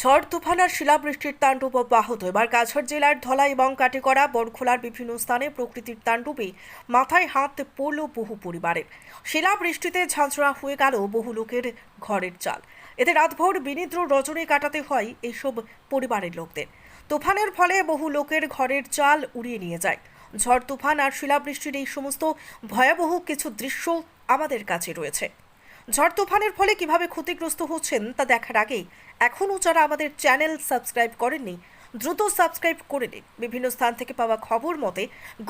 ঝড়, তুফান আর শিলাবৃষ্টির তাণ্ডব অব্যাহত। এবার কাছাড় জেলার ধলাই এবং কাটিকড়া বরখোলার বিভিন্ন স্থানে প্রকৃতির তাণ্ডবে মাথায় হাত পড়ল বহু পরিবারের শিলাবৃষ্টিতে ঝাঁঝরা হয়ে গেল বহু লোকের ঘরের চাল। এতে রাতভর বিনিদ্র রজনী কাটাতে হয় এইসব পরিবারের লোকদের। তুফানের ফলে বহু লোকের ঘরের চাল উড়িয়ে নিয়ে যায়। ঝড়, তুফান আর শিলাবৃষ্টির এই সমস্ত ভয়াবহ কিছু দৃশ্য আমাদের কাছে রয়েছে। ঝড় তুফানের ফলে কীভাবে ক্ষতিগ্রস্ত হচ্ছেন তা দেখার আগেই এখনও যারা আমাদের চ্যানেল সাবস্ক্রাইব করেননি, দ্রুত সাবস্ক্রাইব করে নিন। বিভিন্ন স্থান থেকে পাওয়া খবর মতে,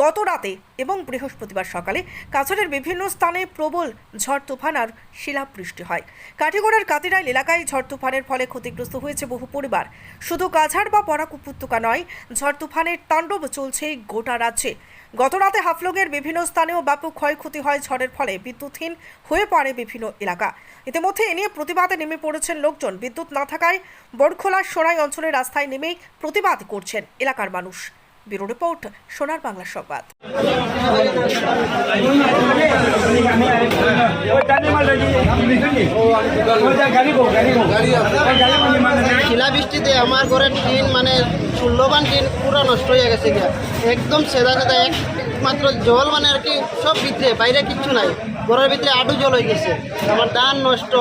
গত রাতে এবং বৃহস্পতিবার সকালে কাছাড়ের বিভিন্ন স্থানে প্রবল ঝড় তুফান আর শিলাবৃষ্টি হয়। কাঠিগড়ার কাতিরাইল এলাকায় ঝড় তুফানের ফলে ক্ষতিগ্রস্ত হয়েছে বহু পরিবার। শুধু কাছাড় বা বরাক উপত্যকা নয়, ঝড় তুফানের তাণ্ডব চলছে গোটা রাজ্যে। গত রাতে হাফলংয়ের বিভিন্ন স্থানেও ব্যাপক ক্ষয়ক্ষতি হয় ঝড়ের ফলে বিদ্যুৎহীন হয়ে পড়ে বিভিন্ন এলাকা। ইতিমধ্যে এ নিয়ে প্রতিবাদে নেমে পড়েছেন লোকজন। বিদ্যুৎ না থাকায় বরখোলা সোনাই অঞ্চলের রাস্তায় নেমেই প্রতিবাদ করছেন এলাকার মানুষ। ব্যুরো রিপোর্ট, সোনার বাংলা সংবাদ। শিলাবৃষ্টিতে আমার ঘরের টিন মানে ষোলোবান টিন পুরো নষ্ট হয়ে গেছে একদম সেদা সেদা এক মাত্র জল মানে আর কি সব ভিতরে বাইরে কিচ্ছু নাই। ঘরের ভিতরে আডু জল হয়ে গেছে। আমার ধান নষ্ট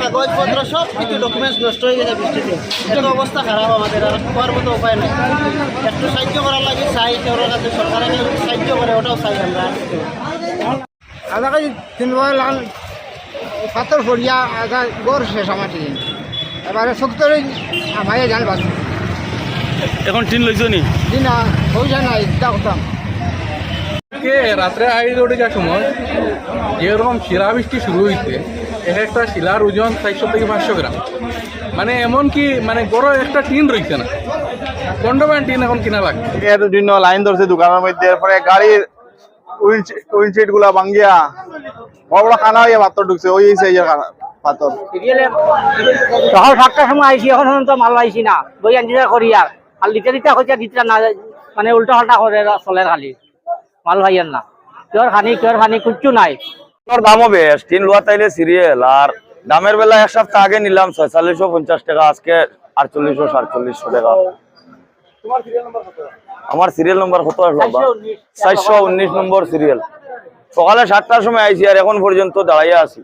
কাগজপত্র সব কিছু ডকুমেন্টস নষ্ট হয়ে গেছে বৃষ্টিতে। এত অবস্থা খারাপ আমাদের আর খাওয়ার মতো উপায় নাই। একটু সাহায্য করার লাগে চাই ওর কাছে। সরকারে সাহায্য করে ওটাও চাই আমরা। না। আধাকে তিনবার লাল পাথর ফরিয়া আধা গড় শেষ আমার টিন এবারে সত্তরই বাস এখন টিন লইছ নি? দিন পয়সা নাই চিন্তা করতাম কে রাত্রে আড়ি দৌড়ে সময় যেরকম শিলাবৃষ্টি শুরু হইতে এক একটা শিলার ওজন চারশো থেকে পাঁচশো গ্রাম। মানে এমন কি মানে বড় একটা টিন রইছে না। পনেরো টিন এখন কিনা লাগবে। এর জন্য লাইন ধরছে দোকানের মধ্যে এরপরে গাড়ির উইন্ডশিটগুলা ভাঙ্গিয়া বড় বড় খানা হইয়া পাথর ঢুকছে ওই সাইজের পাথর। সকাল সাতটার সময় আইসি এখন পর্যন্ত মাল আইসি না। বই আনজিরা করি আর। আর লিটার লিটার হচ্ছে দিতরা না মানে উল্টা পাল্টা করে চলে খালি। মাল ভাইয়ার না। কিয়র খানি কিয়র খানি কিচ্ছু নাই। তোর দামও বেশ টিন লোয়া তাইলে সিরিয়াল আর দামের বেলা এক সপ্তাহ আগে নিলাম ছয়চল্লিশশো পঞ্চাশ টাকা আজকে আটচল্লিশশো সাতচল্লিশশো টাকা। আমার সিরিয়াল নম্বর কত আসলো চারশো উনিশ। নম্বর সিরিয়াল সকালে সাতটার সময় আইসি আর এখন পর্যন্ত দাঁড়াইয়া আছি।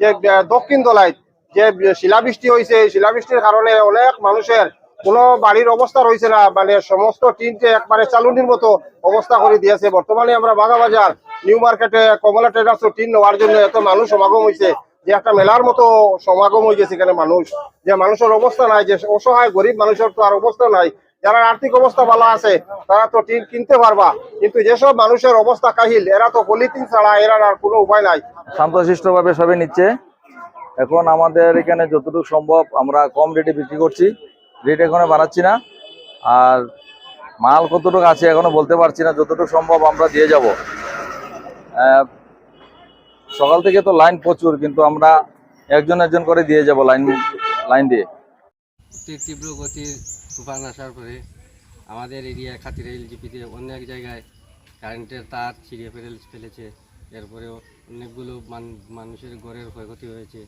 যে দক্ষিণ দলায় যে শিলাবৃষ্টি হয়েছে এই শিলাবৃষ্টির কারণে অনেক মানুষের কোনো বাড়ির অবস্থা রয়েছে না মানে সমস্ত টিনকে একবারে চালুনির মতো অবস্থা করে দিয়েছে। বর্তমানে আমরা বাগাবাজার নিউ মার্কেটে কমলা ট্রেডার্স টিন নেওয়ার জন্য এত মানুষ সমাগম হয়েছে, যে একটা মেলার মতো সমাগম হয়ে গেছে এখানে মানুষ। যে মানুষের অবস্থা নাই, যে অসহায় গরিব মানুষের তো আর অবস্থা নাই। যারা আর্থিক অবস্থা ভালো আছে, তারা তো টিন কিনতে পারবা। কিন্তু যেসব মানুষের অবস্থা কাহিল, এরা তো পলিথিন ছাড়া এরা আর কোনো উপায় নাই। শান্তশিষ্টভাবে সবই নিচ্ছে। এখন আমাদের এখানে যতটুকু সম্ভব আমরা কম রেটে বিক্রি করছি। রেট এখনও বাড়াচ্ছি না। আর মাল কতটুকু আছে এখনও বলতে পারছি না, যতটুকু সম্ভব আমরা দিয়ে যাব। সকাল থেকে তো লাইন প্রচুর, কিন্তু আমরা একজন একজন করে দিয়ে যাব লাইন লাইন দিয়ে। তীব্র গতির তুফান আসার পরে আমাদের এরিয়া খাতিরাইল জিপিতে অনেক জায়গায় কারেন্টের তার ছিঁড়ে ফেলে, ফেলেছে। এরপরেও অনেকগুলো মান- মানুষের ঘরের ক্ষয়ক্ষতি হয়েছে।